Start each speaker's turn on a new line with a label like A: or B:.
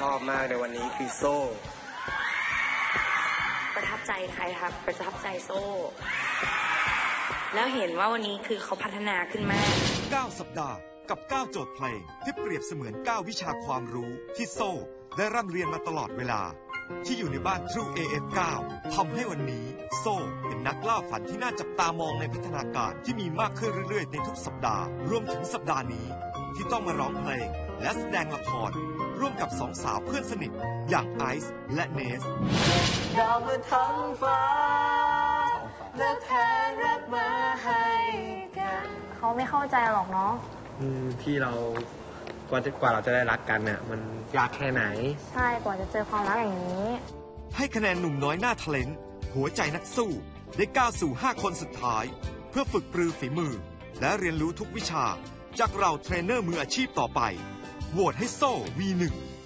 A: ชอบมากในวันนี้คือโซ่
B: ประทับใจใครครับ ประทับใจโซ่ แล้วเห็นว่าวันนี้คือเขาพัฒนาขึ้นมาก
C: 9 สัปดาห์กับ 9 โจทย์เพลง ที่เปรียบเสมือน 9 วิชาความรู้ที่โซ่ ได้ร่ำเรียนมาตลอดเวลา ที่อยู่ในบ้าน True AF9 ทำให้วันนี้ โซ่เป็นนักล่าฝันที่น่าจับตามองในพัฒนาการที่มีมากขึ้นเรื่อยๆ ในทุกสัปดาห์ รวมถึงสัปดาห์นี้ ที่ต้องมาร้องเพลงและแสดงละคร ร่วมกับสองสาวเพื่อนสนิท อย่างไอซ์และเนส
D: ดาวบนท้องฟ้าและแทนรักมาให้กัน
E: เขาไม่เข้าใจหรอกเนาะ
A: อืมที่เรากว่าจะกว่าเราจะได้รักกันเนี่ยมันยากแค่ไหน
E: ใช่กว่าจะเจอความรักอย่างนี้
C: ให้คะแนนหนุ่มน้อยหน้าทะเลนหัวใจนักสู้ ได้ก้าวสู่ 5 คนสุดท้าย เพื่อฝึกปรือฝีมือ และเรียนรู้ทุกวิชา จากเราเทรนเนอร์มืออาชีพต่อไป โหวตให้โซ่ V1